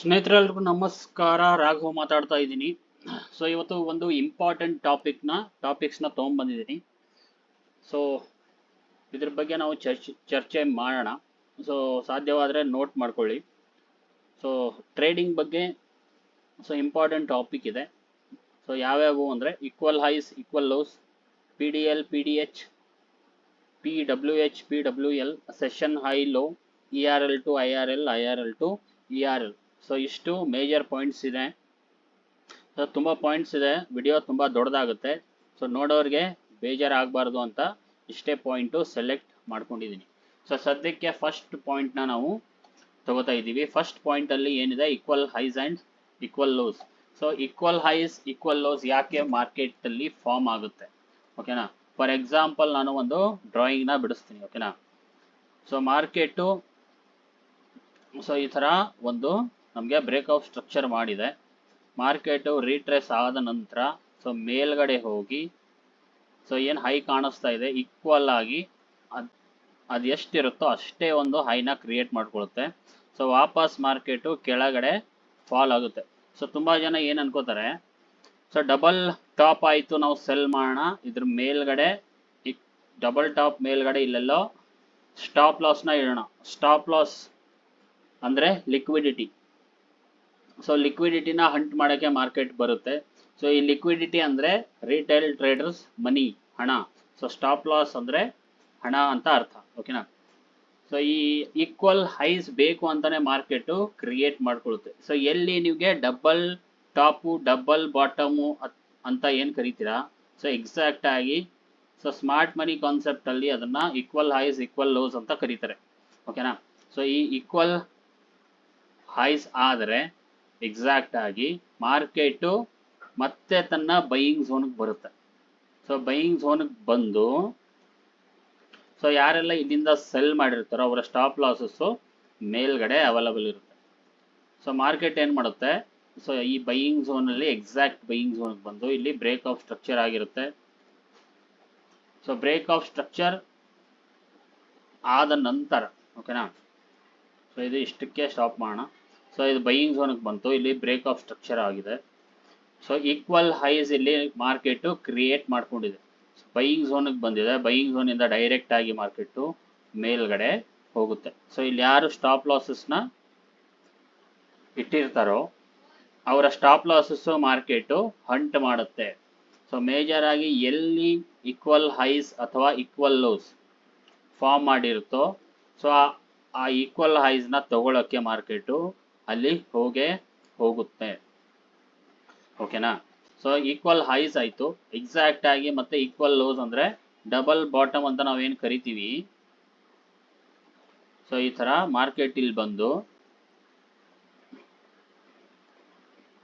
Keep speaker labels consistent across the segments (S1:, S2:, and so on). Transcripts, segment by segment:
S1: ಸ್ನೇಹಿತರೆಲ್ರಿಗೂ ನಮಸ್ಕಾರ. ರಾಘವ್ ಮಾತಾಡ್ತಾ ಇದ್ದೀನಿ. ಸೊ ಇವತ್ತು ಒಂದು ಇಂಪಾರ್ಟೆಂಟ್ ಟಾಪಿಕ್ನ ಟಾಪಿಕ್ಸ್ನ ತೊಗೊಂಬಂದಿದ್ದೀನಿ ಸೊ ಇದ್ರ ಬಗ್ಗೆ ನಾವು ಚರ್ಚ್, ಚರ್ಚೆ ಮಾಡೋಣ. ಸೊ ಸಾಧ್ಯವಾದರೆ ನೋಟ್ ಮಾಡ್ಕೊಳ್ಳಿ. ಸೊ ಟ್ರೇಡಿಂಗ್ ಬಗ್ಗೆ ಸೊ ಇಂಪಾರ್ಟೆಂಟ್ ಟಾಪಿಕ್ ಇದೆ. ಸೊ ಯಾವ್ಯಾವು ಅಂದರೆ equal highs equal lows P D L P D H P W H P W L session high low E R L to I R L I R L to E R L so ಇಷ್ಟು major points ಇದೆ. So ತುಂಬ points ಇದೆ. Video ತುಂಬ ದೊಡ್ಡದಾಗುತ್ತೆ. So ನೋಡೋರಿಗೆ ಬೇಜಾರಾಗಬಾರ್ದು ಅಂತ ಇಷ್ಟೇ ಪಾಯಿಂಟು ಸೆಲೆಕ್ಟ್ ಮಾಡ್ಕೊಂಡಿದ್ದೀನಿ ಸೊ ಸದ್ಯಕ್ಕೆ ಫಸ್ಟ್ ಪಾಯಿಂಟ್ನ ನಾವು ತಗೋತಾ ಇದ್ದೀವಿ. ಫಸ್ಟ್ ಪಾಯಿಂಟಲ್ಲಿ ಏನಿದೆ? Equal highs and equal lows so equal highs equal lows ಯಾಕೆ ಮಾರ್ಕೆಟಲ್ಲಿ ಫಾರ್ಮ್ ಆಗುತ್ತೆ? ಓಕೆನಾ ಫಾರ್ ಎಕ್ಸಾಂಪಲ್ ನಾನು ಒಂದು ಡ್ರಾಯಿಂಗ್ನ ಬಿಡಿಸ್ತೀನಿ. ಓಕೆನಾ ಸೊ ಮಾರ್ಕೆಟು ಸೊ ಈ ಥರ ಒಂದು ನಮಗೆ ಬ್ರೇಕ್ಔಟ್ ಸ್ಟ್ರಕ್ಚರ್ ಮಾಡಿದೆ. ಮಾರ್ಕೆಟು ರೀಟ್ರೇಸ್ ಆದ ನಂತರ ಸೊ ಮೇಲ್ಗಡೆ ಹೋಗಿ ಸೊ ಏನು ಹೈ ಕಾಣಿಸ್ತಾ ಇದೆ ಈಕ್ವಲ್ ಆಗಿ ಅದು ಅದು ಎಷ್ಟಿರುತ್ತೋ ಅಷ್ಟೇ ಒಂದು ಹೈನ ಕ್ರಿಯೇಟ್ ಮಾಡ್ಕೊಳುತ್ತೆ. ಸೊ ವಾಪಸ್ ಮಾರ್ಕೆಟು ಕೆಳಗಡೆ ಫಾಲ್ ಆಗುತ್ತೆ. ಸೊ ತುಂಬ ಜನ ಏನು ಅನ್ಕೋತಾರೆ ಸೊ ಡಬಲ್ ಟಾಪ್ ಆಯಿತು, ನಾವು ಸೆಲ್ ಮಾಡೋಣ. ಇದ್ರ ಮೇಲ್ಗಡೆ ಡಬಲ್ ಟಾಪ್ ಮೇಲ್ಗಡೆ ಇಲ್ಲೆಲ್ಲೋ ಸ್ಟಾಪ್ ಲಾಸ್ನ ಇಡೋಣ. ಸ್ಟಾಪ್ ಲಾಸ್ ಅಂದರೆ ಲಿಕ್ವಿಡಿಟಿ ಸೊ ಲಿಕ್ವಿಡಿಟಿನ ಹಂಟ್ ಮಾಡೋಕ್ಕೆ ಮಾರ್ಕೆಟ್ ಬರುತ್ತೆ ಸೊ ಈ ಲಿಕ್ವಿಡಿಟಿ ಅಂದರೆ ರಿಟೇಲ್ ಟ್ರೇಡರ್ಸ್ ಮನಿ ಹಣ ಸೊ ಸ್ಟಾಪ್ ಲಾಸ್ ಅಂದರೆ ಹಣ ಅಂತ ಅರ್ಥ ಓಕೆನಾ ಸೊ ಈ ಈಕ್ವಲ್ ಹೈಸ್ ಬೇಕು ಅಂತಾನೆ ಮಾರ್ಕೆಟು ಕ್ರಿಯೇಟ್ ಮಾಡ್ಕೊಳುತ್ತೆ ಸೊ ಎಲ್ಲಿ ನಿಮಗೆ ಡಬಲ್ ಟಾಪು ಡಬಲ್ ಬಾಟಮು ಅಂತ ಏನು ಕರಿತೀರಾ ಸೊ ಎಕ್ಸಾಕ್ಟ್ ಆಗಿ ಸೊ ಸ್ಮಾರ್ಟ್ ಮನಿ ಕಾನ್ಸೆಪ್ಟಲ್ಲಿ ಅದನ್ನ ಈಕ್ವಲ್ ಹೈಸ್ ಈಕ್ವಲ್ ಲೋಸ್ ಅಂತ ಕರೀತಾರೆ ಓಕೆನಾ ಸೊ ಈ ಈಕ್ವಲ್ ಹೈಸ್ ಆದರೆ ಎಕ್ಸಾಕ್ಟ್ ಆಗಿ ಮಾರ್ಕೆಟು ಮತ್ತೆ ತನ್ನ ಬೈಯಿಂಗ್ ಝೋನ್ಗೆ ಬರುತ್ತೆ. ಸೊ ಬೈಯಿಂಗ್ ಝೋನ್ಗೆ ಬಂದು ಸೊ ಯಾರೆಲ್ಲ ಇಲ್ಲಿಂದ ಸೆಲ್ ಮಾಡಿರ್ತಾರೋ ಅವರ ಸ್ಟಾಪ್ ಲಾಸಸ್ಸು ಮೇಲ್ಗಡೆ ಅವೈಲಬಲ್ ಇರುತ್ತೆ. ಸೊ ಮಾರ್ಕೆಟ್ ಏನು ಮಾಡುತ್ತೆ? ಸೊ ಈ ಬೈಯಿಂಗ್ ಝೋನಲ್ಲಿ ಎಕ್ಸಾಕ್ಟ್ ಬೈಯಿಂಗ್ ಝೋನ್ಗೆ ಬಂದು ಇಲ್ಲಿ ಬ್ರೇಕ್ ಆಫ್ ಸ್ಟ್ರಕ್ಚರ್ ಆಗಿರುತ್ತೆ. ಸೊ ಬ್ರೇಕ್ ಆಫ್ ಸ್ಟ್ರಕ್ಚರ್ ಆದ ನಂತರ ಓಕೆನಾ ಸೊ ಇದು ಇಷ್ಟಕ್ಕೆ ಸ್ಟಾಪ್ ಮಾಡೋಣ. ಸೊ ಇದು ಬೈಯಿಂಗ್ ಝೋನ್ಗೆ ಬಂತು. ಇಲ್ಲಿ ಬ್ರೇಕ್ ಆಫ್ ಸ್ಟ್ರಕ್ಚರ್ ಆಗಿದೆ. ಸೊ ಈಕ್ವಲ್ ಹೈಸ್ ಇಲ್ಲಿ ಮಾರ್ಕೆಟು ಕ್ರಿಯೇಟ್ ಮಾಡ್ಕೊಂಡಿದೆ. ಬೈಯಿಂಗ್ ಝೋನ್ಗೆ ಬಂದಿದೆ. ಬೈಯಿಂಗ್ ಝೋನಿಂದ ಡೈರೆಕ್ಟ್ ಆಗಿ ಮಾರ್ಕೆಟ್ ಮೇಲ್ಗಡೆ ಹೋಗುತ್ತೆ. ಸೊ ಇಲ್ಲಿ ಯಾರು ಸ್ಟಾಪ್ ಲಾಸಸ್ನ ಇಟ್ಟಿರ್ತಾರೋ, ಅವರ ಸ್ಟಾಪ್ ಲಾಸಸ್ಸು ಮಾರ್ಕೆಟು ಹಂಟ್ ಮಾಡುತ್ತೆ. ಸೊ ಮೇಜರ್ ಆಗಿ ಎಲ್ಲಿ ಈಕ್ವಲ್ ಹೈಸ್ ಅಥವಾ ಈಕ್ವಲ್ ಲೋಸ್ ಫಾರ್ಮ್ ಮಾಡಿರುತ್ತೋ ಸೊ ಆ ಈಕ್ವಲ್ ಹೈಸ್ನ ತಗೊಳ್ಳೋಕ್ಕೆ ಮಾರ್ಕೆಟು ಅಲ್ಲಿ ಹೋಗೇ ಹೋಗುತ್ತೆ. ಓಕೆನಾ ಸೊ ಈಕ್ವಲ್ ಹೈಸ್ ಆಯಿತು. ಎಕ್ಸಾಕ್ಟ್ ಆಗಿ ಮತ್ತೆ ಈಕ್ವಲ್ ಲೋಸ್ ಅಂದ್ರೆ ಡಬಲ್ ಬಾಟಮ್ ಅಂತ ನಾವೇನು ಕರಿತೀವಿ? ಸೊ ಈ ತರ ಮಾರ್ಕೆಟ್ ಇಲ್ಲಿ ಬಂದು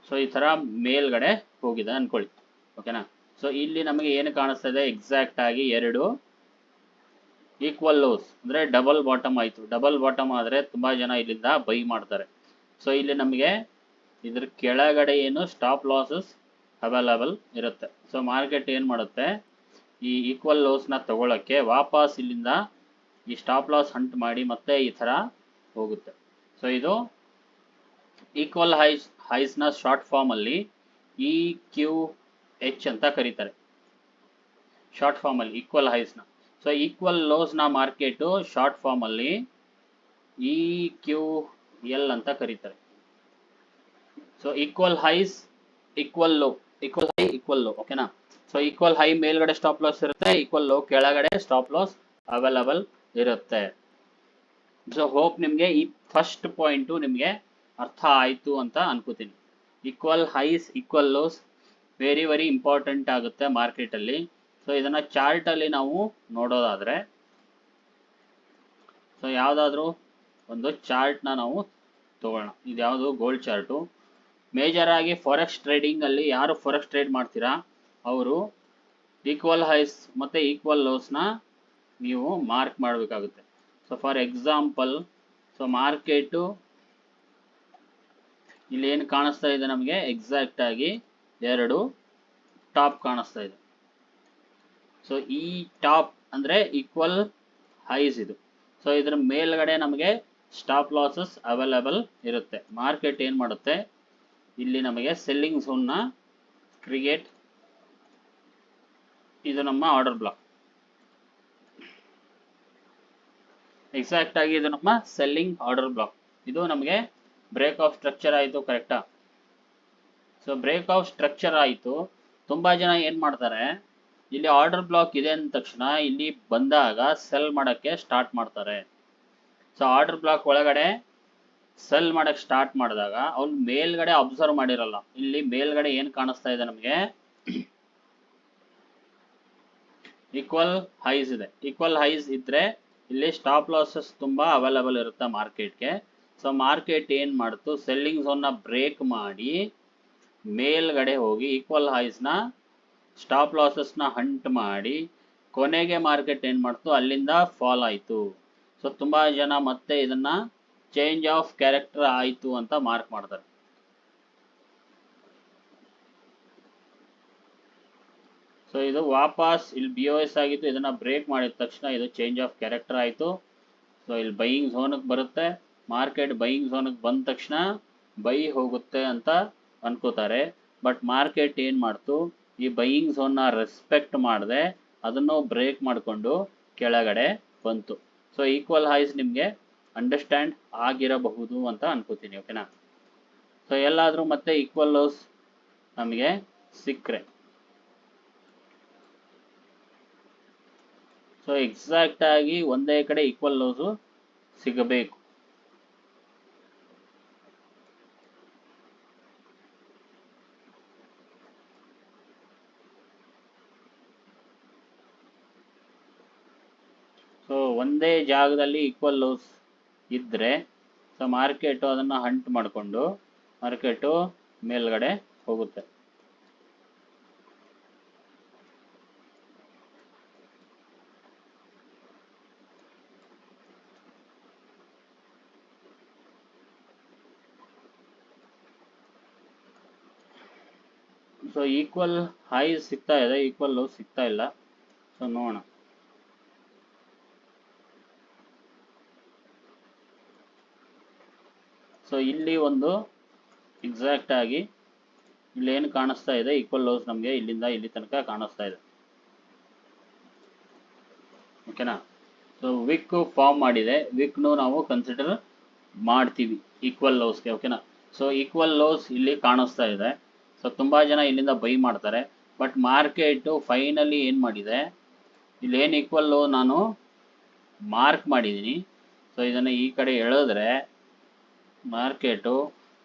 S1: ಸೊ ಈ ತರ ಮೇಲ್ಗಡೆ ಹೋಗಿದೆ ಅನ್ಕೊಳ್ಳಿ. ಓಕೆನಾ ಸೊ ಇಲ್ಲಿ ನಮಗೆ ಏನು ಕಾಣಿಸ್ತಾ ಇದೆ? ಎಕ್ಸಾಕ್ಟ್ ಆಗಿ ಎರಡು ಈಕ್ವಲ್ ಲೋಸ್ ಅಂದ್ರೆ ಡಬಲ್ ಬಾಟಮ್ ಆಯಿತು. ಡಬಲ್ ಬಾಟಮ್ ಆದರೆ ತುಂಬಾ ಜನ ಇಲ್ಲಿಂದ ಬೈ ಮಾಡ್ತಾರೆ. ಸೊ ಇಲ್ಲಿ ನಮಗೆ ಇದ್ರ ಕೆಳಗಡೆ ಏನು ಸ್ಟಾಪ್ ಲಾಸಸ್ ಅವೈಲಬಲ್ ಇರುತ್ತೆ. ಸೊ ಮಾರ್ಕೆಟ್ ಏನು ಮಾಡುತ್ತೆ? ಈ ಈಕ್ವಲ್ ಲೋಸ್ನ ತಗೊಳ್ಳೋಕ್ಕೆ ವಾಪಸ್ ಇಲ್ಲಿಂದ ಈ ಸ್ಟಾಪ್ ಲಾಸ್ ಹಂಟ್ ಮಾಡಿ ಮತ್ತೆ ಈ ಥರ ಹೋಗುತ್ತೆ. ಸೊ ಇದು ಈಕ್ವಲ್ ಹೈಸ್ ಹೈಸ್ನ ಶಾರ್ಟ್ ಫಾರ್ಮಲ್ಲಿ ಇ ಕ್ಯೂ ಎಚ್ ಅಂತ ಕರೀತಾರೆ. ಶಾರ್ಟ್ ಫಾರ್ಮಲ್ಲಿ ಈಕ್ವಲ್ ಹೈಸ್ನ ಸೊ ಈಕ್ವಲ್ ಲೋಸ್ನ ಮಾರ್ಕೆಟು ಶಾರ್ಟ್ ಫಾರ್ಮಲ್ಲಿ ಇ ಕ್ಯೂ ಎಲ್ ಅಂತ ಕರೀತಾರೆ. So equal highs equal low equal high equal low ಓಕೆನಾ ಸೊ ಈಕ್ವಲ್ ಹೈ ಮೇಲ್ಗಡೆ ಸ್ಟಾಪ್ ಲಾಸ್ ಇರುತ್ತೆ ಈಕ್ವಲ್ ಲೋ ಕೆಳಗಡೆ ಸ್ಟಾಪ್ ಲಾಸ್ ಅವೈಲಬಲ್ ಇರುತ್ತೆ. ಸೊ ಹೋಪ್ ನಿಮಗೆ ಈ ಫಸ್ಟ್ ಪಾಯಿಂಟು ನಿಮಗೆ ಅರ್ಥ ಆಯಿತು ಅಂತ ಅನ್ಕೋತೀನಿ. Equal highs equal lows very very important ಆಗುತ್ತೆ ಮಾರ್ಕೆಟಲ್ಲಿ ಸೊ ಚಾರ್ಟ್ ಅಲ್ಲಿ ನಾವು ನೋಡೋದಾದ್ರೆ ಸೊ ಯಾವುದಾದ್ರೂ ಒಂದು ಚಾರ್ಟ್ನ ನಾವು ತಗೊಳ್ಳೋಣ ಇದು ಯಾವುದು? ಗೋಲ್ಡ್ ಚಾರ್ಟು ಮೇಜರ್ ಆಗಿ ಫಾರೆಕ್ಸ್ ಟ್ರೇಡಿಂಗಲ್ಲಿ ಯಾರು ಫಾರೆಕ್ಸ್ ಟ್ರೇಡ್ ಮಾಡ್ತೀರಾ? ಅವರು ಈಕ್ವಲ್ ಹೈಸ್ ಮತ್ತು ಈಕ್ವಲ್ ಲೋಸ್ನ ನೀವು ಮಾರ್ಕ್ ಮಾಡಬೇಕಾಗುತ್ತೆ. So for example so market ಇಲ್ಲಿ ಏನು ಕಾಣಿಸ್ತಾ ಇದೆ ನಮಗೆ? ಎಕ್ಸಾಕ್ಟ್ ಆಗಿ ಎರಡು ಟಾಪ್ ಕಾಣಿಸ್ತಾ ಇದೆ. ಸೊ ಈ ಟಾಪ್ ಅಂದರೆ ಈಕ್ವಲ್ ಹೈಸ್ ಇದು. ಸೊ ಇದ್ರ ಮೇಲ್ಗಡೆ ನಮಗೆ ಸ್ಟಾಪ್ ಲಾಸಸ್ ಅವೈಲಬಲ್ ಇರುತ್ತೆ. ಮಾರ್ಕೆಟ್ ಏನು ಮಾಡುತ್ತೆ? ಇಲ್ಲಿ ನಮಗೆ ಸೆಲ್ಲಿಂಗ್ ಝೋನ್ನ ಕ್ರಿಯೇಟ್ ಇದು ನಮ್ಮ ಆರ್ಡರ್ ಬ್ಲಾಕ್ ಎಕ್ಸಾಕ್ಟ್ ಆಗಿ ಇದು ನಮ್ಮ ಸೆಲ್ಲಿಂಗ್ ಆರ್ಡರ್ ಬ್ಲಾಕ್ ಇದು ನಮಗೆ ಬ್ರೇಕ್ ಆಫ್ ಸ್ಟ್ರಕ್ಚರ್ ಆಯಿತು ಕರೆಕ್ಟಾ ಸೊ ಬ್ರೇಕ್ ಆಫ್ ಸ್ಟ್ರಕ್ಚರ್ ಆಯಿತು. ತುಂಬಾ ಜನ ಏನ್ ಮಾಡ್ತಾರೆ? ಇಲ್ಲಿ ಆರ್ಡರ್ ಬ್ಲಾಕ್ ಇದೆ ಅಂದ ತಕ್ಷಣ ಇಲ್ಲಿ ಬಂದಾಗ ಸೆಲ್ ಮಾಡೋಕ್ಕೆ ಸ್ಟಾರ್ಟ್ ಮಾಡ್ತಾರೆ. ಸೊ ಆರ್ಡರ್ ಬ್ಲಾಕ್ ಒಳಗಡೆ ಸೆಲ್ ಮಾಡಕ್ ಸ್ಟಾರ್ಟ್ ಮಾಡಿದಾಗ ಅವ್ನು ಮೇಲ್ಗಡೆ ಅಬ್ಸರ್ವ್ ಮಾಡಿರಲ್ಲ. ಇಲ್ಲಿ ಮೇಲ್ಗಡೆ ಏನ್ ಕಾಣಿಸ್ತಾ ಇದೆ ನಮಗೆ? ಈಕ್ವಲ್ ಹೈಸ್ ಇದೆ. ಈಕ್ವಲ್ ಹೈಸ್ ಇದ್ರೆ ಇಲ್ಲಿ ಸ್ಟಾಪ್ ಲಾಸಸ್ ತುಂಬಾ ಅವೈಲಬಲ್ ಇರುತ್ತೆ ಮಾರ್ಕೆಟ್ಗೆ. ಸೊ ಮಾರ್ಕೆಟ್ ಏನ್ ಮಾಡ್ತು? ಸೆಲ್ಲಿಂಗ್ ಝೋನ್ನ ಬ್ರೇಕ್ ಮಾಡಿ ಮೇಲ್ಗಡೆ ಹೋಗಿ ಈಕ್ವಲ್ ಹೈಸ್ನ ಸ್ಟಾಪ್ ಲಾಸಸ್ನ ಹಂಟ್ ಮಾಡಿ ಕೊನೆಗೆ ಮಾರ್ಕೆಟ್ ಏನು ಮಾಡ್ತು? ಅಲ್ಲಿಂದ ಫಾಲ್ ಆಯಿತು. ಸೊ ತುಂಬ ಜನ ಮತ್ತೆ ಇದನ್ನ ಚೇಂಜ್ ಆಫ್ ಕ್ಯಾರೆಕ್ಟರ್ ಆಯಿತು ಅಂತ ಮಾರ್ಕ್ ಮಾಡ್ತಾರೆ. ಸೊ ಇದು ವಾಪಸ್ ಇಲ್ಲಿ ಬಿ ಎಸ್ ಆಗಿತ್ತು. ಇದನ್ನ ಬ್ರೇಕ್ ಮಾಡಿದ ತಕ್ಷಣ ಇದು ಚೇಂಜ್ ಆಫ್ ಕ್ಯಾರೆಕ್ಟರ್ ಆಯಿತು. ಸೊ ಇಲ್ಲಿ ಬೈಯಿಂಗ್ ಝೋನಿಗೆ ಬರುತ್ತೆ. ಮಾರ್ಕೆಟ್ ಬೈಯಿಂಗ್ ಝೋನಿಗೆ ಬಂದ ತಕ್ಷಣ ಬೈ ಹೋಗುತ್ತೆ ಅಂತ ಅನ್ಕೋತಾರೆ. ಬಟ್ ಮಾರ್ಕೆಟ್ ಏನು ಮಾಡ್ತು? ಈ ಬೈಯಿಂಗ್ ಝೋನ್ನ ರೆಸ್ಪೆಕ್ಟ್ ಮಾಡದೆ, ಅದನ್ನು ಬ್ರೇಕ್ ಮಾಡಿಕೊಂಡು ಕೆಳಗಡೆ ಬಂತು. ಸೊ ಈಕ್ವಲ್ ಹೈಸ್ ನಿಮಗೆ ಅಂಡರ್ಸ್ಟ್ಯಾಂಡ್ ಆಗಿರಬಹುದು ಅಂತ ಅನ್ಕೋತೀನಿ ಓಕೆನಾ ಸೊ ಎಲ್ಲಾದರೂ ಮತ್ತೆ ಈಕ್ವಲ್ ಲೋಸ್ ನಮಗೆ ಸಿಕ್ಕರೆ. ಸೊ ಎಕ್ಸಾಕ್ಟ್ ಆಗಿ ಒಂದೇ ಕಡೆ ಈಕ್ವಲ್ ಲೋಸು ಸಿಗಬೇಕು ಸೊ ಒಂದೇ ಜಾಗದಲ್ಲಿ ಈಕ್ವಲ್ ಲೋಸ್ ಇದ್ದರೆ ಸೊ ಮಾರ್ಕೆಟು ಅದನ್ನ ಹಂಟ್ ಮಾಡಿಕೊಂಡು ಮಾರ್ಕೆಟು ಮೇಲ್ಗಡೆ ಹೋಗುತ್ತೆ. ಸೊ ಈಕ್ವಲ್ ಹೈ ಸಿಗ್ತಾ ಇದೆ ಈಕ್ವಲ್ ಲೋ ಸಿಗ್ತಾ ಇಲ್ಲ. ಸೊ ನೋಡೋಣ. ಸೊ ಇಲ್ಲಿ ಒಂದು ಎಕ್ಸಾಕ್ಟ್ ಆಗಿ ಇಲ್ಲಿ ಏನು ಕಾಣಿಸ್ತಾ ಇದೆ? ಈಕ್ವಲ್ ಲೋಸ್ ನಮಗೆ ಇಲ್ಲಿಂದ ಇಲ್ಲಿ ತನಕ ಕಾಣಿಸ್ತಾ ಇದೆ. ಓಕೆನಾ ಸೊ ವಿಕ್ ಫಾರ್ಮ್ ಮಾಡಿದೆ. ವಿಕ್ನು ನಾವು ಕನ್ಸಿಡರ್ ಮಾಡ್ತೀವಿ. ಈಕ್ವಲ್ ಲೋಸ್ಗೆ ಓಕೆನಾ ಸೊ ಈಕ್ವಲ್ ಲೋಸ್ ಇಲ್ಲಿ ಕಾಣಿಸ್ತಾ ಇದೆ. ಸೊ ತುಂಬ ಜನ ಇಲ್ಲಿಂದ ಬೈ ಮಾಡ್ತಾರೆ. ಬಟ್ ಮಾರ್ಕೆಟು ಫೈನಲಿ ಏನು ಮಾಡಿದೆ? ಇಲ್ಲಿ ಏನು ಈಕ್ವಲ್ ಲೋ ನಾನು ಮಾರ್ಕ್ ಮಾಡಿದ್ದೀನಿ. ಸೊ ಇದನ್ನು ಈ ಕಡೆ ಎಳೆದ್ರೆ ಮಾರ್ಕೆಟು,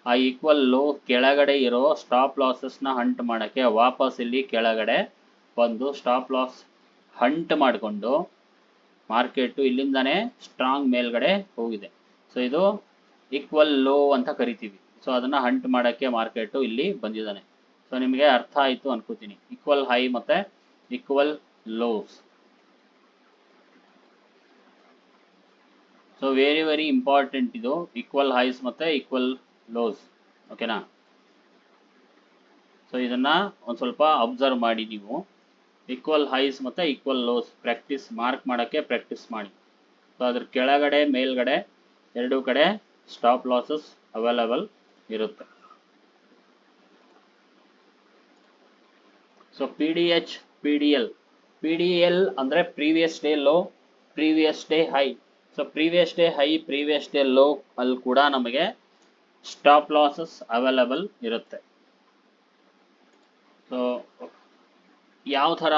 S1: ಆ ಈಕ್ವಲ್ ಲೋ ಕೆಳಗಡೆ ಇರೋ ಸ್ಟಾಪ್ ಲಾಸಸ್ನ ಹಂಟ್ ಮಾಡೋಕ್ಕೆ ವಾಪಸ್ ಇಲ್ಲಿ ಕೆಳಗಡೆ ಬಂದು ಸ್ಟಾಪ್ ಲಾಸ್ ಹಂಟ್ ಮಾಡಿಕೊಂಡು ಮಾರ್ಕೆಟು ಇಲ್ಲಿಂದಾನೇ ಸ್ಟ್ರಾಂಗ್ ಮೇಲ್ಗಡೆ ಹೋಗಿದೆ. ಸೊ ಇದು ಈಕ್ವಲ್ ಲೋ ಅಂತ ಕರಿತೀವಿ. ಸೊ ಅದನ್ನು ಹಂಟ್ ಮಾಡೋಕ್ಕೆ ಮಾರ್ಕೆಟು ಇಲ್ಲಿ ಬಂದಿದ್ದಾನೆ. ಸೊ ನಿಮಗೆ ಅರ್ಥ ಆಯಿತು ಅನ್ಕೋತೀನಿ. ಈಕ್ವಲ್ ಹೈ ಮತ್ತು equal lows so very very important ಇದು. ಈಕ್ವಲ್ ಹೈಸ್ ಮತ್ತು ಈಕ್ವಲ್ ಲೋಸ್ ಓಕೆನಾ ಸೊ ಇದನ್ನು ಒಂದು ಸ್ವಲ್ಪ ಅಬ್ಸರ್ವ್ ಮಾಡಿ ನೀವು. ಈಕ್ವಲ್ ಹೈಸ್ ಮತ್ತು ಈಕ್ವಲ್ ಲೋಸ್ ಪ್ರಾಕ್ಟೀಸ್ ಮಾರ್ಕ್ ಮಾಡೋಕ್ಕೆ ಪ್ರಾಕ್ಟೀಸ್ ಮಾಡಿ. ಸೊ ಅದ್ರ ಕೆಳಗಡೆ, ಮೇಲ್ಗಡೆ ಎರಡೂ ಕಡೆ ಸ್ಟಾಪ್ ಲಾಸಸ್ ಅವೈಲಬಲ್ ಇರುತ್ತೆ. So P D H P D L P D L ಅಂದರೆ previous day low previous day high so previous day high previous day low ಅಲ್ಲಿ ಕೂಡ ನಮಗೆ ಸ್ಟಾಪ್ ಲಾಸಸ್ ಅವೈಲಬಲ್ ಇರುತ್ತೆ. ಸೊ ಯಾವ ಥರ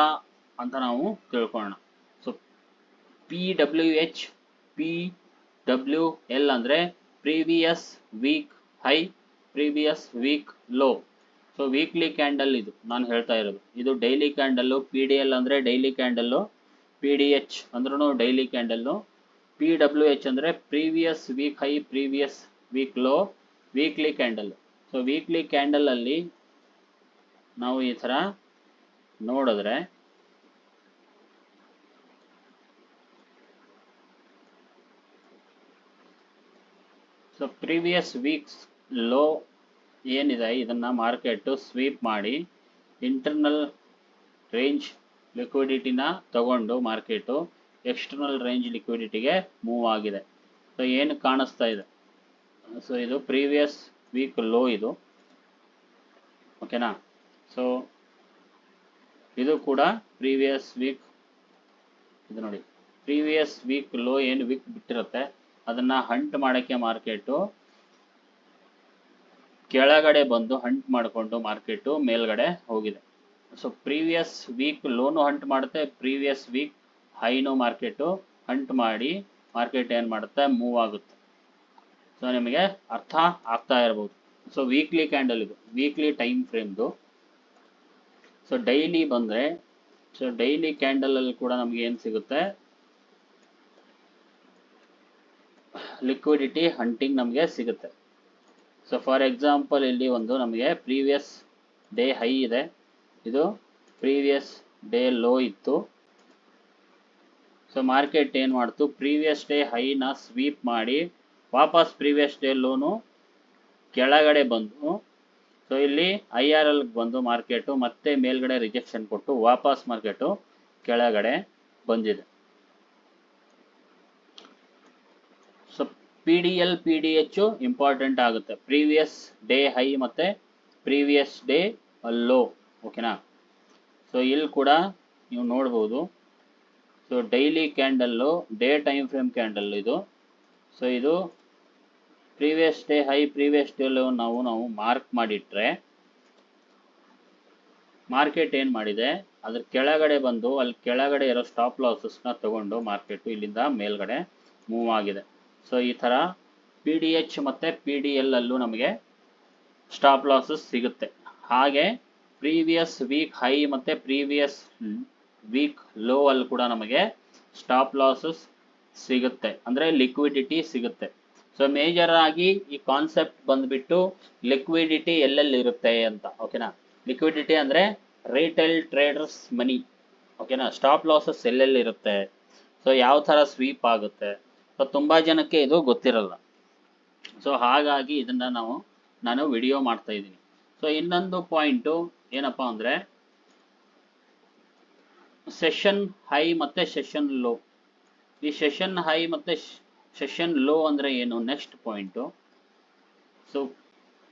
S1: ಅಂತ ನಾವು ತಿಳ್ಕೊಳ್ಳೋಣ. So P W H P W L ಅಂದರೆ previous week high previous week low so weekly candle ಇದು. ನಾನು ಹೇಳ್ತಾ ಇರೋದು. ಇದು daily candle P D L ಅಂದರೆ daily candle P D H ಅಂದ್ರೂ daily candle P W H ಅಂದರೆ previous week high previous week low weekly candle so weekly ಕ್ಯಾಂಡಲಲ್ಲಿ ನಾವು ಈ ಥರ ನೋಡಿದ್ರೆ ಸೊ ಪ್ರೀವಿಯಸ್ ವೀಕ್ಸ್ ಲೋ ಏನಿದೆ? ಇದನ್ನು ಮಾರ್ಕೆಟು ಸ್ವೀಪ್ ಮಾಡಿ ಇಂಟರ್ನಲ್ ರೇಂಜ್ ಲಿಕ್ವಿಡಿಟಿನ ತಗೊಂಡು ಮಾರ್ಕೆಟು ಎಕ್ಸ್ಟರ್ನಲ್ ರೇಂಜ್ ಲಿಕ್ವಿಡಿಟಿಗೆ ಮೂವ್ ಆಗಿದೆ. ಸೊ ಏನು ಕಾಣಿಸ್ತಾ ಇದೆ? ಸೊ ಇದು ಪ್ರೀವಿಯಸ್ ವೀಕ್ ಲೋ ಇದು. ಓಕೆನಾ ಸೊ ಇದು ಕೂಡ ಪ್ರೀವಿಯಸ್ ವೀಕ್ ಇದು ನೋಡಿ. ಪ್ರೀವಿಯಸ್ ವೀಕ್ ಲೋ ಏನು ವೀಕ್ ಬಿಟ್ಟಿರುತ್ತೆ? ಅದನ್ನ ಹಂಟ್ ಮಾಡೋಕ್ಕೆ ಮಾರ್ಕೆಟು ಕೆಳಗಡೆ ಬಂದು ಹಂಟ್ ಮಾಡಿಕೊಂಡು ಮಾರ್ಕೆಟು ಮೇಲ್ಗಡೆ ಹೋಗಿದೆ. ಸೊ ಪ್ರೀವಿಯಸ್ ವೀಕ್ ಲೋನು ಹಂಟ್ ಮಾಡುತ್ತೆ ಪ್ರೀವಿಯಸ್ ವೀಕ್ ಹೈನು ಮಾರ್ಕೆಟು ಹಂಟ್ ಮಾಡಿ ಮಾರ್ಕೆಟ್ ಏನು ಮಾಡುತ್ತೆ? ಮೂವ್ ಆಗುತ್ತೆ. ಸೊ ನಿಮಗೆ ಅರ್ಥ ಆಗ್ತಾ ಇರ್ಬೋದು. ಸೊ ವೀಕ್ಲಿ ಕ್ಯಾಂಡಲ್ ಇದು. ವೀಕ್ಲಿ ಟೈಮ್ ಫ್ರೇಮ್ದು ಸೊ ಡೈಲಿ ಬಂದರೆ ಸೊ ಡೈಲಿ ಕ್ಯಾಂಡಲಲ್ಲಿ ಕೂಡ ನಮಗೆ ಏನು ಸಿಗುತ್ತೆ? ಲಿಕ್ವಿಡಿಟಿ ಹಂಟಿಂಗ್ ನಮಗೆ ಸಿಗುತ್ತೆ. ಸೊ ಫಾರ್ ಎಕ್ಸಾಂಪಲ್ ಇಲ್ಲಿ ಒಂದು ನಮಗೆ ಪ್ರೀವಿಯಸ್ ಡೇ ಹೈ ಇದೆ. ಇದು ಪ್ರೀವಿಯಸ್ ಡೇ ಲೋ ಇತ್ತು. ಸೊ ಮಾರ್ಕೆಟ್ ಏನು ಮಾಡ್ತು? ಪ್ರೀವಿಯಸ್ ಡೇ ಹೈನ ಸ್ವೀಪ್ ಮಾಡಿ ವಾಪಸ್ ಪ್ರೀವಿಯಸ್ ಡೇ ಲೋನು ಕೆಳಗಡೆ ಬಂದು ಸೊ ಇಲ್ಲಿ ಐ ಆರ್ ಎಲ್ ಬಂದು ಮಾರ್ಕೆಟು ಮತ್ತೆ ಮೇಲ್ಗಡೆ ರಿಜೆಕ್ಷನ್ ಕೊಟ್ಟು ವಾಪಸ್ ಮಾರ್ಕೆಟು ಕೆಳಗಡೆ ಬಂದಿದೆ. So P D L P D H important ಆಗುತ್ತೆ. ಪ್ರೀವಿಯಸ್ ಡೇ ಹೈ ಮತ್ತೆ ಪ್ರೀವಿಯಸ್ ಡೇ ಲೋ ಓಕೆನಾ ಸೊ ಇಲ್ಲಿ ಕೂಡ ನೀವು ನೋಡ್ಬೋದು. So daily candle day time frame candle ಇದು. ಸೊ ಇದು previous day high previous day ನಾವು ನಾವು ಮಾರ್ಕ್ ಮಾಡಿಟ್ರೆ ಮಾರ್ಕೆಟ್ ಏನು ಮಾಡಿದೆ? ಅದ್ರ ಕೆಳಗಡೆ ಬಂದು, ಅಲ್ಲಿ ಕೆಳಗಡೆ ಇರೋ ಸ್ಟಾಪ್ ಲಾಸಸ್ನ ತಗೊಂಡು ಮಾರ್ಕೆಟು ಇಲ್ಲಿಂದ ಮೇಲ್ಗಡೆ ಮೂವ್ ಆಗಿದೆ. ಸೊ ಈ ಥರ ಪಿ ಡಿ ಎಚ್ ಮತ್ತು ಪಿ ಡಿ ಎಲ್ ಅಲ್ಲೂ ನಮಗೆ ಸ್ಟಾಪ್ ಲಾಸಸ್ ಸಿಗುತ್ತೆ. ಹಾಗೆ ಪ್ರೀವಿಯಸ್ ವೀಕ್ ಹೈ ಮತ್ತು ಪ್ರೀವಿಯಸ್ ವೀಕ್ ಲೋ ಅಲ್ಲಿ ಕೂಡ ನಮಗೆ ಸ್ಟಾಪ್ ಲಾಸಸ್ ಸಿಗುತ್ತೆ. ಅಂದರೆ ಲಿಕ್ವಿಡಿಟಿ ಸಿಗುತ್ತೆ. ಸೊ ಮೇಜರ್ ಆಗಿ ಈ ಕಾನ್ಸೆಪ್ಟ್ ಬಂದ್ಬಿಟ್ಟು ಲಿಕ್ವಿಡಿಟಿ ಎಲ್ಲೆಲ್ಲಿ ಇರುತ್ತೆ ಅಂತ ಓಕೆನಾ ಲಿಕ್ವಿಡಿಟಿ ಅಂದರೆ ರಿಟೇಲ್ ಟ್ರೇಡರ್ಸ್ ಮನಿ ಓಕೆನಾ ಸ್ಟಾಪ್ ಲಾಸಸ್ ಎಲ್ಲೆಲ್ಲಿ ಇರುತ್ತೆ? ಸೊ ಯಾವ ಥರ ಸ್ವೀಪ್ ಆಗುತ್ತೆ? ಸೊ ತುಂಬ ಜನಕ್ಕೆ ಇದು ಗೊತ್ತಿರಲ್ಲ. ಸೊ ಹಾಗಾಗಿ ಇದನ್ನ ನಾವು, ನಾನು ವಿಡಿಯೋ ಮಾಡ್ತಾ ಇದ್ದೀನಿ. ಸೊ ಇನ್ನೊಂದು ಪಾಯಿಂಟು ಏನಪ್ಪ ಅಂದರೆ ಸೆಷನ್ ಹೈ ಮತ್ತೆ ಸೆಷನ್ ಲೋ ಈ ಸೆಷನ್ ಹೈ ಮತ್ತೆ ಸೆಷನ್ ಲೋ ಅಂದ್ರೆ ಏನು? Next point so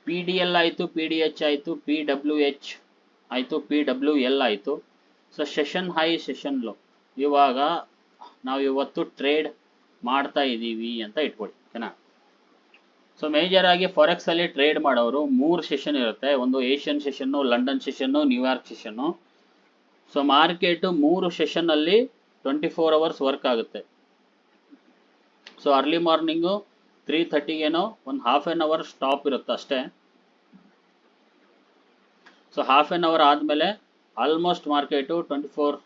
S1: P D L ಆಯಿತು ಪಿ ಡಿ ಎಚ್ ಆಯಿತು ಪಿ ಡಬ್ಲ್ಯೂ ಎಚ್ ಆಯಿತು ಪಿ ಡಬ್ಲ್ಯೂ ಎಲ್ ಆಯಿತು. So session high session low ಇವಾಗ ನಾವು ಇವತ್ತು ಟ್ರೇಡ್ ಮಾಡ್ತಾ ಇದ್ದೀವಿ ಅಂತ ಇಟ್ಕೊಳ್ಳಿ ಓಕೆನಾ? ಸೊ ಮೇಜರ್ ಆಗಿ ಫಾರೆಕ್ಸ್ ಅಲ್ಲಿ ಟ್ರೇಡ್ ಮಾಡೋರು ಮೂರು ಸೆಷನ್ ಇರುತ್ತೆ. ಒಂದು Asian session London session New York session so market ಮೂರು ಸೆಷನ್ ಅಲ್ಲಿ ಟ್ವೆಂಟಿ ಫೋರ್ ಅವರ್ಸ್ ವರ್ಕ್ ಆಗುತ್ತೆ ಸೊ ಅರ್ಲಿ ಮಾರ್ನಿಂಗು ತ್ರೀ ಥರ್ಟಿಗೇನೋ ಒಂದು ಹಾಫ್ ಆನ್ ಅವರ್ ಸ್ಟಾಪ್ ಇರುತ್ತೆ ಅಷ್ಟೇ. ಸೊ ಹಾಫ್ ಆನ್ ಅವರ್ ಆದಮೇಲೆ almost market twenty four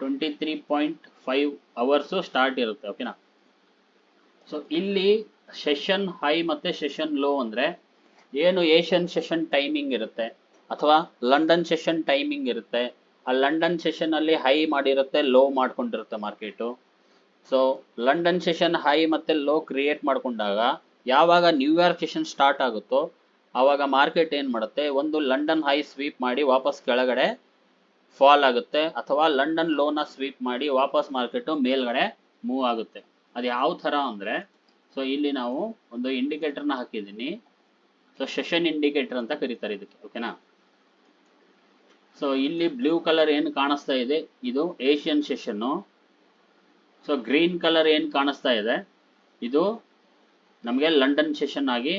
S1: twenty three point five hours start ಇರುತ್ತೆ ಓಕೆನಾ ಸೊ ಇಲ್ಲಿ ಸೆಷನ್ ಹೈ ಮತ್ತು ಸೆಷನ್ ಲೋ ಅಂದರೆ ಏನು ಏಷ್ಯನ್ ಸೆಷನ್ ಟೈಮಿಂಗ್ ಇರುತ್ತೆ ಅಥವಾ ಲಂಡನ್ ಸೆಷನ್ ಟೈಮಿಂಗ್ ಇರುತ್ತೆ ಆ ಲಂಡನ್ ಸೆಷನ್ ಅಲ್ಲಿ ಹೈ ಮಾಡಿರುತ್ತೆ low ಮಾಡ್ಕೊಂಡಿರುತ್ತೆ market so London session high ಮತ್ತೆ ಲೋ ಕ್ರಿಯೇಟ್ ಮಾಡ್ಕೊಂಡಾಗ, ಯಾವಾಗ ನ್ಯೂಯಾರ್ಕ್ ಸೆಷನ್ ಸ್ಟಾರ್ಟ್ ಆಗುತ್ತೋ ಆವಾಗ ಮಾರ್ಕೆಟ್ ಏನು ಮಾಡುತ್ತೆ? ಒಂದು ಲಂಡನ್ ಹೈ ಸ್ವೀಪ್ ಮಾಡಿ ವಾಪಸ್ ಕೆಳಗಡೆ ಫಾಲ್ ಆಗುತ್ತೆ, ಅಥವಾ ಲಂಡನ್ ಲೋನ ಸ್ವೀಪ್ ಮಾಡಿ ವಾಪಸ್ ಮಾರ್ಕೆಟು ಮೇಲ್ಗಡೆ ಮೂವ್ ಆಗುತ್ತೆ. ಅದು ಯಾವ ಥರ ಅಂದರೆ ಸೊ ಇಲ್ಲಿ ನಾವು ಒಂದು ಇಂಡಿಕೇಟರ್ನ ಹಾಕಿದ್ದೀನಿ. ಸೊ ಸೆಷನ್ ಇಂಡಿಕೇಟರ್ ಅಂತ ಕರೀತಾರೆ ಇದಕ್ಕೆ ಓಕೆನಾ ಸೊ ಇಲ್ಲಿ ಬ್ಲೂ ಕಲರ್ ಏನು ಕಾಣಿಸ್ತಾ ಇದೆ? ಇದು Asian session so green colour ಏನು ಕಾಣಿಸ್ತಾ ಇದೆ? ಇದು ನಮಗೆ ಲಂಡನ್ ಸೆಷನ್ ಆಗಿ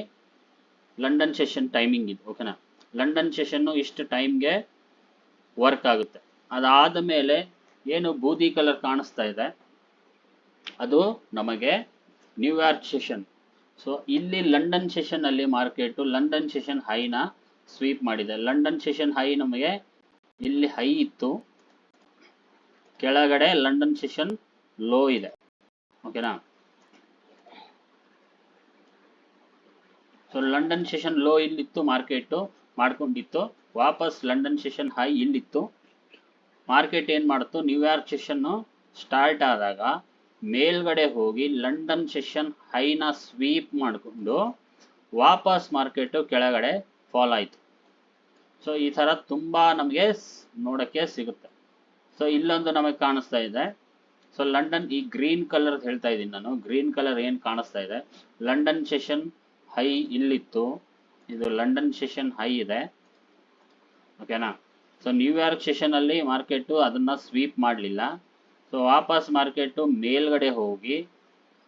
S1: ಲಂಡನ್ ಸೆಷನ್ ಟೈಮಿಂಗ್ ಇದು ಓಕೆನಾ ಲಂಡನ್ ಸೆಷನ್ನು ಇಷ್ಟು ಟೈಮ್ಗೆ ವರ್ಕ್ ಆಗುತ್ತೆ. ಅದಾದ ಮೇಲೆ ಏನು ಬೂದಿ ಕಲರ್ ಕಾಣಿಸ್ತಾ ಇದೆ? ಅದು ನಮಗೆ ನ್ಯೂಯಾರ್ಕ್ ಸೆಷನ್ ಸೊ ಇಲ್ಲಿ ಲಂಡನ್ ಸೆಷನ್ ಅಲ್ಲಿ ಮಾರ್ಕೆಟು ಲಂಡನ್ ಸೆಷನ್ ಹೈನ ಸ್ವೀಪ್ ಮಾಡಿದೆ. ಲಂಡನ್ ಸೆಷನ್ ಹೈ ನಮಗೆ ಇಲ್ಲಿ ಹೈ ಇತ್ತು. ಕೆಳಗಡೆ ಲಂಡನ್ ಸೆಷನ್ ಲೋ ಇದೆ. ಓಕೆನಾ ಸೊ ಲಂಡನ್ ಸೆಷನ್ ಲೋ ಇಲ್ಲಿತ್ತು ಮಾರ್ಕೆಟು ಮಾಡ್ಕೊಂಡಿತ್ತು. ವಾಪಸ್ ಲಂಡನ್ ಸೆಷನ್ ಹೈ ಇಲ್ಲಿತ್ತು. ಮಾರ್ಕೆಟ್ ಏನು ಮಾಡ್ತು? ನ್ಯೂಯಾರ್ಕ್ ಸೆಷನ್ ಸ್ಟಾರ್ಟ್ ಆದಾಗ ಮೇಲ್ಗಡೆ ಹೋಗಿ ಲಂಡನ್ ಸೆಷನ್ ಹೈನ ಸ್ವೀಪ್ ಮಾಡಿಕೊಂಡು ವಾಪಸ್ ಮಾರ್ಕೆಟು ಕೆಳಗಡೆ ಫಾಲ್ ಆಯಿತು. ಸೊ ಈ ಥರ ತುಂಬಾ ನಮಗೆ ನೋಡಕ್ಕೆ ಸಿಗುತ್ತೆ. ಸೊ ಇಲ್ಲೊಂದು ನಮಗೆ ಕಾಣಿಸ್ತಾ ಇದೆ. ಸೊ ಲಂಡನ್ ಈ ಗ್ರೀನ್ ಕಲರ್ ಹೇಳ್ತಾ ಇದ್ದೀನಿ ನಾನು. ಗ್ರೀನ್ ಕಲರ್ ಏನು ಕಾಣಿಸ್ತಾ ಇದೆ? ಲಂಡನ್ ಸೆಷನ್ ಹೈ ಇಲ್ಲಿತ್ತು. ಇದು ಲಂಡನ್ ಸೆಷನ್ ಹೈ ಇದೆ. ಓಕೆನಾ ಸೊ ನ್ಯೂಯಾರ್ಕ್ ಸೆಷನ್ ಅಲ್ಲಿ ಮಾರ್ಕೆಟು ಅದನ್ನ ಸ್ವೀಪ್ ಮಾಡಲಿಲ್ಲ. ಸೊ ವಾಪಸ್ ಮಾರ್ಕೆಟು ಮೇಲ್ಗಡೆ ಹೋಗಿ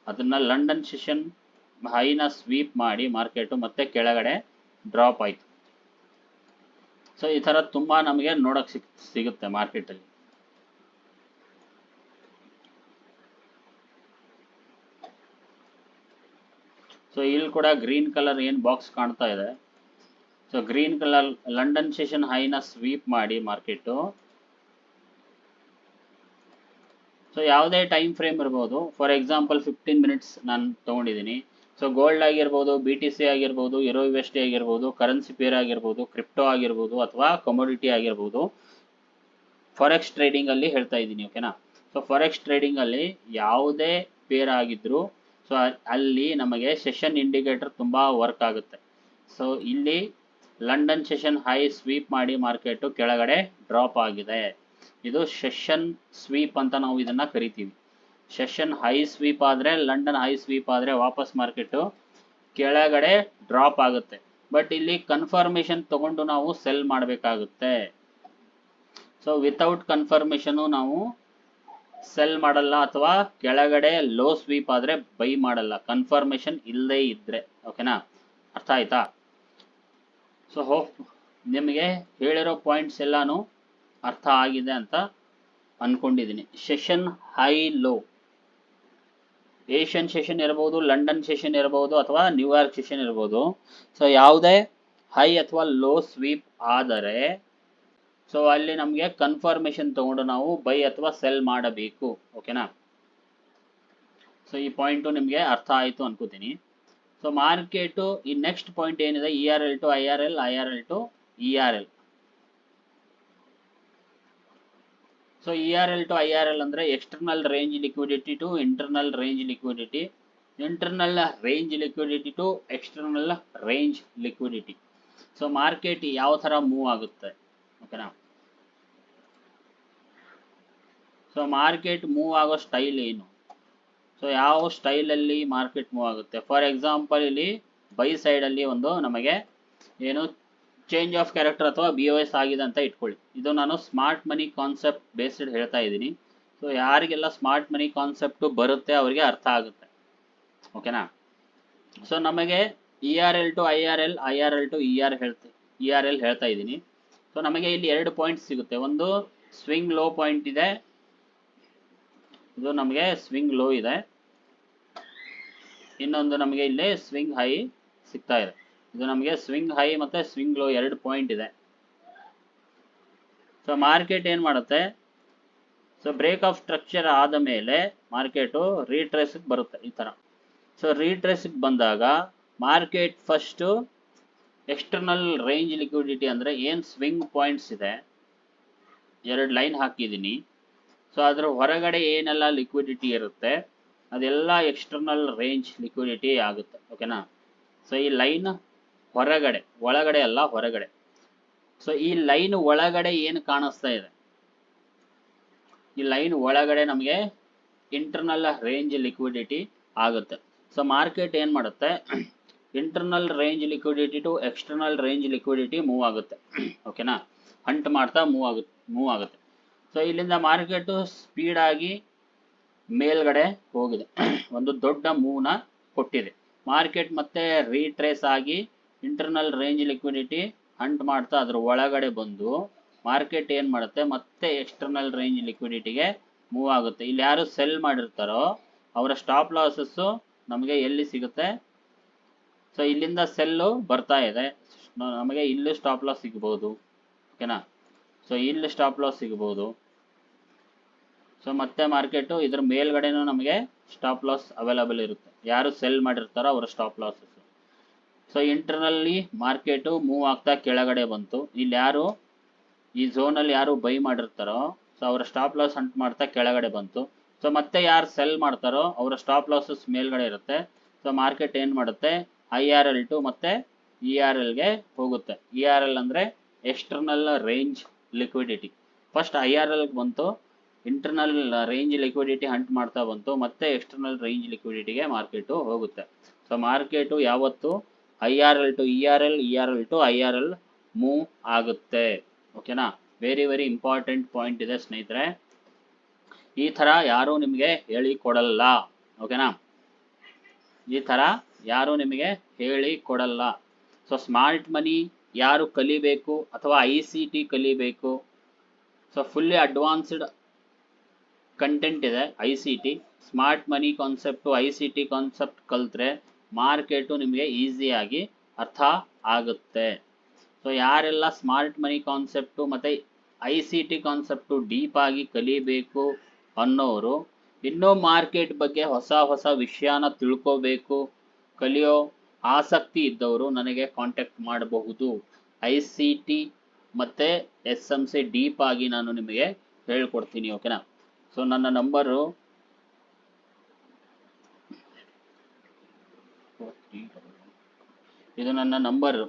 S1: ಅದನ್ನ ಲಂಡನ್ ಸೆಷನ್ ಹೈನ ಸ್ವೀಪ್ ಮಾಡಿ ಮಾರ್ಕೆಟು ಮತ್ತೆ ಕೆಳಗಡೆ ಡ್ರಾಪ್ ಆಯ್ತು. ಸೊ ಈ ತರ ತುಂಬಾ ನಮಗೆ ನೋಡಕ್ ಸಿಗುತ್ತೆ ಸಿಗುತ್ತೆ ಮಾರ್ಕೆಟಲ್ಲಿ. ಸೊ ಇಲ್ಲಿ ಕೂಡ ಗ್ರೀನ್ ಕಲರ್ ಏನು ಬಾಕ್ಸ್ ಕಾಣ್ತಾ ಇದೆ. So green colour, London session ಹೈನ ಸ್ವೀಪ್ ಮಾಡಿ ಮಾರ್ಕೆಟ್. ಸೊ ಯಾವುದೇ ಟೈಮ್ ಫ್ರೇಮ್ ಇರ್ಬೋದು. ಫಾರ್ ಎಕ್ಸಾಂಪಲ್ ಫಿಫ್ಟೀನ್ ಮಿನಿಟ್ಸ್ ನಾನು ತೊಗೊಂಡಿದ್ದೀನಿ. ಸೊ ಗೋಲ್ಡ್ ಆಗಿರ್ಬೋದು ಬಿ ಟಿ ಸಿ ಆಗಿರ್ಬೋದು ಎರೋ ಯು ಎಸ್ ಆಗಿರ್ಬೋದು ಕರೆನ್ಸಿ ಪೇರ್ ಆಗಿರ್ಬೋದು ಕ್ರಿಪ್ಟೋ ಆಗಿರ್ಬೋದು, ಅಥವಾ ಕಮೋಡಿಟಿ ಆಗಿರ್ಬೋದು ಫಾರೆಕ್ಸ್ ಟ್ರೇಡಿಂಗ್ ಅಲ್ಲಿ ಹೇಳ್ತಾ ಇದ್ದೀನಿ ಓಕೆನಾ ಸೊ ಫಾರೆಕ್ಸ್ ಟ್ರೇಡಿಂಗ್ ಅಲ್ಲಿ ಯಾವುದೇ ಪೇರ್ ಆಗಿದ್ರು ಸೊ ಅಲ್ಲಿ ನಮಗೆ ಸೆಷನ್ ಇಂಡಿಕೇಟರ್ ತುಂಬಾ ವರ್ಕ್ ಆಗುತ್ತೆ. ಸೊ ಇಲ್ಲಿ ಲಂಡನ್ ಸೆಷನ್ ಹೈ ಸ್ವೀಪ್ ಮಾಡಿ ಮಾರ್ಕೆಟ್ ಕೆಳಗಡೆ ಡ್ರಾಪ್ ಆಗಿದೆ. ಇದು ಸೆಷನ್ ಸ್ವೀಪ್ ಅಂತ ನಾವು ಇದನ್ನ ಕರಿತೀವಿ. ಸೆಷನ್ ಹೈ ಸ್ವೀಪ್ ಆದ್ರೆ, ಲಂಡನ್ ಹೈ ಸ್ವೀಪ್ ಆದ್ರೆ ವಾಪಸ್ ಮಾರ್ಕೆಟು ಕೆಳಗಡೆ ಡ್ರಾಪ್ ಆಗುತ್ತೆ. ಬಟ್ ಇಲ್ಲಿ ಕನ್ಫರ್ಮೇಶನ್ ತಗೊಂಡು ನಾವು ಸೆಲ್ ಮಾಡಬೇಕಾಗುತ್ತೆ. ಸೊ ವಿತೌಟ್ ಕನ್ಫರ್ಮೇಶನ್ ನಾವು ಸೆಲ್ ಮಾಡಲ್ಲ ಅಥವಾ ಕೆಳಗಡೆ ಲೋ ಸ್ವೀಪ್ ಆದ್ರೆ ಬೈ ಮಾಡಲ್ಲ. ಕನ್ಫರ್ಮೇಶನ್ ಇಲ್ಲದೇ ಇದ್ರೆ ಓಕೆನಾ ಅರ್ಥ ಆಯ್ತಾ? ಸೊ ಹೋಪ್ ನಿಮಗೆ ಹೇಳಿರೋ ಪಾಯಿಂಟ್ಸ್ ಎಲ್ಲಾನು ಅರ್ಥ ಆಗಿದೆ ಅಂತ ಅನ್ಕೊಂಡಿದ್ದೀನಿ session high low Asian session ಇರಬಹುದು ಲಂಡನ್ ಸೆಷನ್ ಇರಬಹುದು ಅಥವಾ ನ್ಯೂಯಾರ್ಕ್ ಸೆಷನ್ ಇರಬಹುದು ಸೊ ಯಾವುದೇ ಹೈ ಅಥವಾ ಲೋ ಸ್ವೀಪ್ ಆದರೆ ಸೊ ಅಲ್ಲಿ ನಮಗೆ ಕನ್ಫರ್ಮೇಶನ್ ತಗೊಂಡು ನಾವು ಬೈ ಅಥವಾ ಸೆಲ್ ಮಾಡಬೇಕು, ಓಕೆನಾ? ಸೊ ಈ ಪಾಯಿಂಟು ನಿಮಗೆ ಅರ್ಥ ಆಯಿತು ಅನ್ಕೋತೀನಿ. ಸೊ ಮಾರ್ಕೆಟು, ಈ ನೆಕ್ಸ್ಟ್ ಪಾಯಿಂಟ್ ಏನಿದೆ? E R L to I R L I R L to E R L so E R L to I R L ಅಂದ್ರೆ external range liquidity to internal range liquidity internal range liquidity to external range liquidity so market ಯಾವ ತರ move ಆಗುತ್ತೆ? ಓಕೆನಾ so market move ಆಗೋ style ಏನು? So ಯಾವ ಸ್ಟೈಲಲ್ಲಿ market move ಆಗುತ್ತೆ? ಫಾರ್ ಎಕ್ಸಾಂಪಲ್ ಇಲ್ಲಿ ಬೈ ಸೈಡಲ್ಲಿ ಒಂದು ನಮಗೆ ಏನು ಚೇಂಜ್ ಆಫ್ ಕ್ಯಾರೆಕ್ಟರ್ ಅಥವಾ ಬಿ ಒ ಎಸ್ ಆಗಿದೆ ಅಂತ ಇಟ್ಕೊಳ್ಳಿ. ಇದು ನಾನು ಸ್ಮಾರ್ಟ್ ಮನಿ ಕಾನ್ಸೆಪ್ಟ್ ಬೇಸ್ಡ್ ಹೇಳ್ತಾ ಇದ್ದೀನಿ. ಸೊ ಯಾರಿಗೆಲ್ಲ ಸ್ಮಾರ್ಟ್ ಮನಿ ಕಾನ್ಸೆಪ್ಟು ಬರುತ್ತೆ ಅವರಿಗೆ ಅರ್ಥ ಆಗುತ್ತೆ. ಓಕೆನಾ ಸೊ ನಮಗೆ E R L to I R L I R L to E R ಹೇಳ್ತಾ ಇ ಆರ್ ಎಲ್ ಹೇಳ್ತಾ ಇದ್ದೀನಿ. ಸೊ ನಮಗೆ ಇಲ್ಲಿ ಎರಡು ಪಾಯಿಂಟ್ ಸಿಗುತ್ತೆ. ಒಂದು ಸ್ವಿಂಗ್ ಲೋ ಪಾಯಿಂಟ್ ಇದೆ. ಇದು ನಮಗೆ ಸ್ವಿಂಗ್ ಲೋ ಇದೆ. ಇನ್ನೊಂದು ನಮಗೆ ಇಲ್ಲಿ ಸ್ವಿಂಗ್ ಹೈ ಸಿಗ್ತಾ ಇದೆ. ಇದು ನಮಗೆ ಸ್ವಿಂಗ್ ಹೈ ಮತ್ತೆ ಸ್ವಿಂಗ್ ಲೋ ಎರಡು ಪಾಯಿಂಟ್ ಇದೆ. ಸೊ ಮಾರ್ಕೆಟ್ ಏನು ಮಾಡುತ್ತೆ? ಸೊ ಬ್ರೇಕ್ ಆಫ್ ಸ್ಟ್ರಕ್ಚರ್ ಆದ ಮೇಲೆ ಮಾರ್ಕೆಟು ರೀಟ್ರೆಸ್ಗೆ ಬರುತ್ತೆ ಈ ತರ. ಸೊ ರೀಟ್ರೆಸ್ಗೆ ಬಂದಾಗ market first external range liquidity ಅಂದ್ರೆ ಏನು ಸ್ವಿಂಗ್ ಪಾಯಿಂಟ್ಸ್ ಇದೆ? ಎರಡು ಲೈನ್ ಹಾಕಿದ್ದೀನಿ. ಸೊ ಅದರ ಹೊರಗಡೆ ಏನೆಲ್ಲ ಲಿಕ್ವಿಡಿಟಿ ಇರುತ್ತೆ? ಅದೆಲ್ಲ ಎಕ್ಸ್ಟರ್ನಲ್ ರೇಂಜ್ ಲಿಕ್ವಿಡಿಟಿ ಆಗುತ್ತೆ. ಓಕೆನಾ ಸೊ ಈ ಲೈನ್ ಹೊರಗಡೆ, ಒಳಗಡೆ ಅಲ್ಲ ಹೊರಗಡೆ. ಸೊ ಈ ಲೈನ್ ಒಳಗಡೆ ಏನು ಕಾಣಿಸ್ತಾ ಇದೆ? ಈ ಲೈನ್ ಒಳಗಡೆ ನಮಗೆ ಇಂಟರ್ನಲ್ ರೇಂಜ್ ಲಿಕ್ವಿಡಿಟಿ ಆಗುತ್ತೆ. ಸೊ ಮಾರ್ಕೆಟ್ ಏನು ಮಾಡುತ್ತೆ? Internal range liquidity to external range liquidity move ಆಗುತ್ತೆ. ಓಕೆನಾ ಹಂಟ್ ಮಾಡ್ತಾ ಮೂವ್ ಆಗುತ್ತೆ ಮೂವ್ ಆಗುತ್ತೆ. ಸೊ ಇಲ್ಲಿಂದ ಮಾರ್ಕೆಟು ಸ್ಪೀಡಾಗಿ ಮೇಲ್ಗಡೆ ಹೋಗಿದೆ. ಒಂದು ದೊಡ್ಡ ಮೂವ್ನ ಕೊಟ್ಟಿದೆ. ಮಾರ್ಕೆಟ್ ಮತ್ತೆ ರೀಟ್ರೇಸ್ ಆಗಿ ಇಂಟರ್ನಲ್ ರೇಂಜ್ ಲಿಕ್ವಿಡಿಟಿ ಹಂಟ್ ಮಾಡ್ತಾ ಅದ್ರ ಒಳಗಡೆ ಬಂದು ಮಾರ್ಕೆಟ್ ಏನು ಮಾಡುತ್ತೆ? ಮತ್ತೆ ಎಕ್ಸ್ಟರ್ನಲ್ ರೇಂಜ್ ಲಿಕ್ವಿಡಿಟಿಗೆ ಮೂವ್ ಆಗುತ್ತೆ. ಇಲ್ಲಿ ಯಾರು ಸೆಲ್ ಮಾಡಿರ್ತಾರೋ ಅವರ ಸ್ಟಾಪ್ ಲಾಸಸ್ಸು ನಮಗೆ ಎಲ್ಲಿ ಸಿಗುತ್ತೆ? ಸೊ ಇಲ್ಲಿಂದ ಸೆಲ್ಲು ಬರ್ತಾ ಇದೆ. ನಮಗೆ ಇಲ್ಲೂ ಸ್ಟಾಪ್ ಲಾಸ್ ಸಿಗ್ಬೋದು. ಓಕೆನಾ ಸೊ ಇಲ್ಲಿ ಸ್ಟಾಪ್ ಲಾಸ್ ಸಿಗ್ಬೋದು. ಸೊ ಮತ್ತೆ ಮಾರ್ಕೆಟು ಇದ್ರ ಮೇಲ್ಗಡೆನೂ ನಮಗೆ ಸ್ಟಾಪ್ ಲಾಸ್ ಅವೈಲಬಲ್ ಇರುತ್ತೆ. ಯಾರು ಸೆಲ್ ಮಾಡಿರ್ತಾರೋ ಅವರ ಸ್ಟಾಪ್ ಲಾಸಸ್ ಸೊ ಇಂಟರ್ನಲ್ಲಿ ಮಾರ್ಕೆಟು ಮೂವ್ ಆಗ್ತಾ ಕೆಳಗಡೆ ಬಂತು. ಇಲ್ಲಿ ಯಾರು ಈ ಝೋನಲ್ಲಿ ಯಾರು ಬೈ ಮಾಡಿರ್ತಾರೋ ಸೊ ಅವರ ಸ್ಟಾಪ್ ಲಾಸ್ ಹಂಟ್ ಮಾಡ್ತಾ ಕೆಳಗಡೆ ಬಂತು. ಸೊ ಮತ್ತೆ ಯಾರು ಸೆಲ್ ಮಾಡ್ತಾರೋ, ಅವರ ಸ್ಟಾಪ್ ಲಾಸಸ್ ಮೇಲ್ಗಡೆ ಇರುತ್ತೆ. ಸೊ ಮಾರ್ಕೆಟ್ ಏನು ಮಾಡುತ್ತೆ? ಐ ಆರ್ ಎಲ್ ಟು ಮತ್ತೆ ಇ ಆರ್ ಎಲ್ಗೆ ಹೋಗುತ್ತೆ. ಇ ಆರ್ ಎಲ್ ಅಂದರೆ external range liquidity first I R ಎಲ್ಗೆ ಬಂತು. ಇಂಟರ್ನಲ್ ರೇಂಜ್ ಲಿಕ್ವಿಡಿಟಿ ಹಂಟ್ ಮಾಡ್ತಾ ಬಂತು. ಮತ್ತೆ ಎಕ್ಸ್ಟರ್ನಲ್ ರೇಂಜ್ ಲಿಕ್ವಿಡಿಟಿಗೆ ಮಾರ್ಕೆಟು ಹೋಗುತ್ತೆ. ಸೊ ಮಾರ್ಕೆಟು ಯಾವತ್ತು I R L to E R L E R L to I R L move ಆಗುತ್ತೆ. ಓಕೆನಾ ವೆರಿ ವೆರಿ ಇಂಪಾರ್ಟೆಂಟ್ ಪಾಯಿಂಟ್ ಇದೆ ಸ್ನೇಹಿತರೆ. ಈ ಥರ ಯಾರೂ ನಿಮಗೆ ಹೇಳಿ ಕೊಡಲ್ಲ. ಓಕೆನಾ ಈ ಥರ ಯಾರೂ ನಿಮಗೆ ಹೇಳಿ ಕೊಡಲ್ಲ. ಸೊ ಸ್ಮಾರ್ಟ್ ಮನಿ ಯಾರು ಕಲಿಬೇಕು ಅಥವಾ ಐ ಸಿ ಟಿ ಕಲಿಬೇಕು? ಸೊ ಫುಲ್ಲಿ ಅಡ್ವಾನ್ಸ್ಡ್ ಕಂಟೆಂಟ್ ಇದೆ I C T smart money concept I C T concept ಕಲಿತ್ರೆ ಮಾರ್ಕೆಟು ನಿಮಗೆ ಈಸಿಯಾಗಿ ಅರ್ಥ ಆಗುತ್ತೆ. ಸೊ ಯಾರೆಲ್ಲ ಸ್ಮಾರ್ಟ್ ಮನಿ ಕಾನ್ಸೆಪ್ಟು ಮತ್ತು ಐ ಸಿ ಟಿ ಕಾನ್ಸೆಪ್ಟು ಡೀಪಾಗಿ ಕಲಿಬೇಕು ಅನ್ನೋರು, ಇನ್ನೂ ಮಾರ್ಕೆಟ್ ಬಗ್ಗೆ ಹೊಸ ಹೊಸ ವಿಷಯನ ತಿಳ್ಕೋಬೇಕು, ಕಲಿಯೋ ಆಸಕ್ತಿ ಇದ್ದವರು ನನಗೆ ಕಾಂಟ್ಯಾಕ್ಟ್ ಮಾಡಬಹುದು. ಐ ಸಿ ಟಿ ಮತ್ತು ಎಸ್ ಎಂ ಸಿ ಡೀಪಾಗಿ ನಾನು ನಿಮಗೆ ಹೇಳ್ಕೊಡ್ತೀನಿ ಓಕೆನಾ ಸೊ ನನ್ನ ನಂಬರು ಇದು ನನ್ನ ನಂಬರ್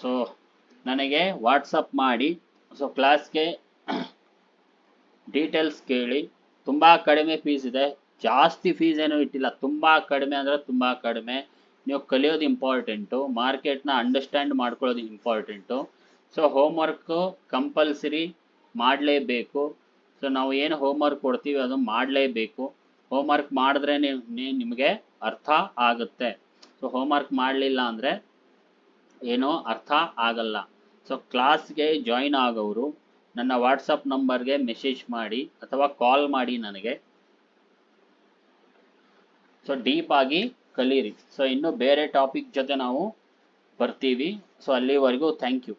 S1: ಸೊ ನನಗೆ ವಾಟ್ಸಪ್ ಮಾಡಿ. ಸೊ ಕ್ಲಾಸ್ಗೆ ಡೀಟೇಲ್ಸ್ ಕೇಳಿ. ತುಂಬ ಕಡಿಮೆ ಫೀಸ್ ಇದೆ. ಜಾಸ್ತಿ ಫೀಸ್ ಏನೂ ಇಟ್ಟಿಲ್ಲ. ತುಂಬ ಕಡಿಮೆ ಅಂದರೆ ತುಂಬ ಕಡಿಮೆ. ನೀವು ಕಲಿಯೋದು ಇಂಪಾರ್ಟೆಂಟು ಮಾರ್ಕೆಟ್ನ ಅಂಡರ್ಸ್ಟ್ಯಾಂಡ್ ಮಾಡ್ಕೊಳ್ಳೋದು ಇಂಪಾರ್ಟೆಂಟು ಸೊ ಹೋಮ್ವರ್ಕು ಕಂಪಲ್ಸರಿ ಮಾಡಲೇಬೇಕು. ಸೊ ನಾವು ಏನು ಹೋಮ್ ವರ್ಕ್ ಕೊಡ್ತೀವಿ ಅದು ಮಾಡಲೇಬೇಕು. ಹೋಮ್ವರ್ಕ್ ಮಾಡಿದ್ರೆ ನಿಮಗೆ ಅರ್ಥ ಆಗುತ್ತೆ. ಸೊ ಹೋಮ್ವರ್ಕ್ ಮಾಡಲಿಲ್ಲ ಅಂದರೆ ಏನೋ ಅರ್ಥ ಆಗಲ್ಲ. ಸೊ ಕ್ಲಾಸ್ಗೆ ಜಾಯಿನ್ ಆಗೋರು ನನ್ನ ವಾಟ್ಸಪ್ ನಂಬರ್ಗೆ ಮೆಸೇಜ್ ಮಾಡಿ ಅಥವಾ ಕಾಲ್ ಮಾಡಿ ನನಗೆ. ಸೊ ಡೀಪ್ ಆಗಿ ಕಲೀರಿ. ಸೊ ಇನ್ನು ಬೇರೆ ಟಾಪಿಕ್ ಜೊತೆ ನಾವು ಬರ್ತೀವಿ. ಸೊ ಅಲ್ಲಿವರೆಗೂ ಥ್ಯಾಂಕ್ ಯು